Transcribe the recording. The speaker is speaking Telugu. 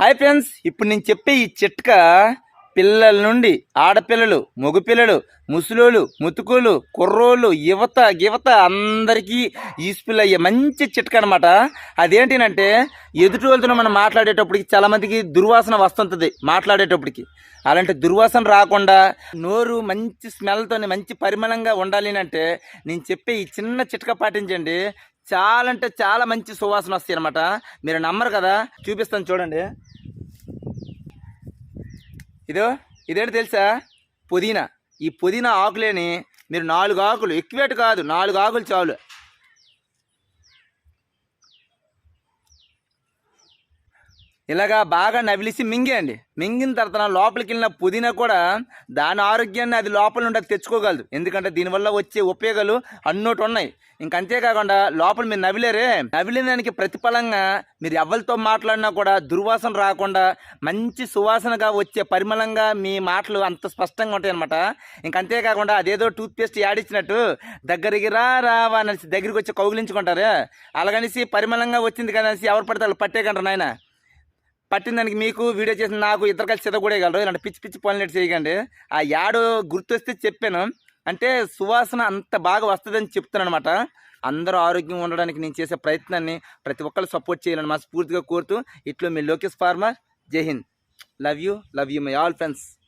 హాయ్ ఫ్రెండ్స్ ఇప్పుడు నేను చెప్పే ఈ చిట్కా పిల్లల నుండి ఆడపిల్లలు మగపిల్లలు ముసలోళ్ళు ముతుకులు కుర్రోళ్ళు యువత గివత అందరికీ యూస్ఫుల్ అయ్యే మంచి చిట్క అనమాట అదేంటినంటే ఎదుటి వాళ్ళతో మనం మాట్లాడేటప్పటికి చాలామందికి దుర్వాసన వస్తుంటుంది మాట్లాడేటప్పటికి. అలాంటి దుర్వాసన రాకుండా నోరు మంచి స్మెల్తో మంచి పరిమళంగా ఉండాలి అంటే నేను చెప్పే ఈ చిన్న చిట్క పాటించండి. చాలా అంటే చాలా మంచి సువాసన వస్తాయి అనమాట మీరు నమ్మరు కదా? చూపిస్తాను చూడండి. ఇదో ఇదేంటి తెలుసా? పుదీనా. ఈ పుదీనా ఆకులేని మీరు నాలుగు ఆకులు ఎక్కువేట కాదు నాలుగు ఆకులు చాలు. ఇలాగా బాగా నవిలిసి మింగేయండి. మింగిన తర్వాత లోపలికి వెళ్ళిన పుదీనా కూడా దాని ఆరోగ్యాన్ని అది లోపల నుండి అది తెచ్చుకోగలదు. ఎందుకంటే దీనివల్ల వచ్చే ఉపయోగాలు అన్నోటి ఉన్నాయి. ఇంక అంతేకాకుండా లోపల మీరు నవిలేరే నవిలిన దానికి ప్రతిఫలంగా మీరు ఎవరితో మాట్లాడినా కూడా దుర్వాసన రాకుండా మంచి సువాసనగా వచ్చే పరిమళంగా మీ మాటలు అంత స్పష్టంగా ఉంటాయి అనమాట ఇంక అంతేకాకుండా అదేదో టూత్పేస్ట్ యాడిచ్చినట్టు దగ్గరికి రా రావా అనేసి దగ్గరికి వచ్చి కౌగిలించుకుంటారు. అలాగనేసి పరిమళంగా వచ్చింది కదా అనేసి ఎవరు పడితే వాళ్ళు పట్టేకంటారు నాయన? పట్టిన దానికి మీకు వీడియో చేసిన నాకు ఇద్దరు కలిసి చితగూడేయగలరు ఇలాంటి పిచ్చి పిచ్చి పనులు చేయకండి. ఆ యాడు గుర్తొస్తే చెప్పాను. అంటే సువాసన అంత బాగా వస్తుందని చెప్తాను అనమాట అందరూ ఆరోగ్యం ఉండడానికి నేను చేసే ప్రయత్నాన్ని ప్రతి ఒక్కరు సపోర్ట్ చేయాలని మనస్ఫూర్తిగా కోరుతూ ఇట్లో మీ Lokesh farmer Jai Hind. Love you love you my all friends.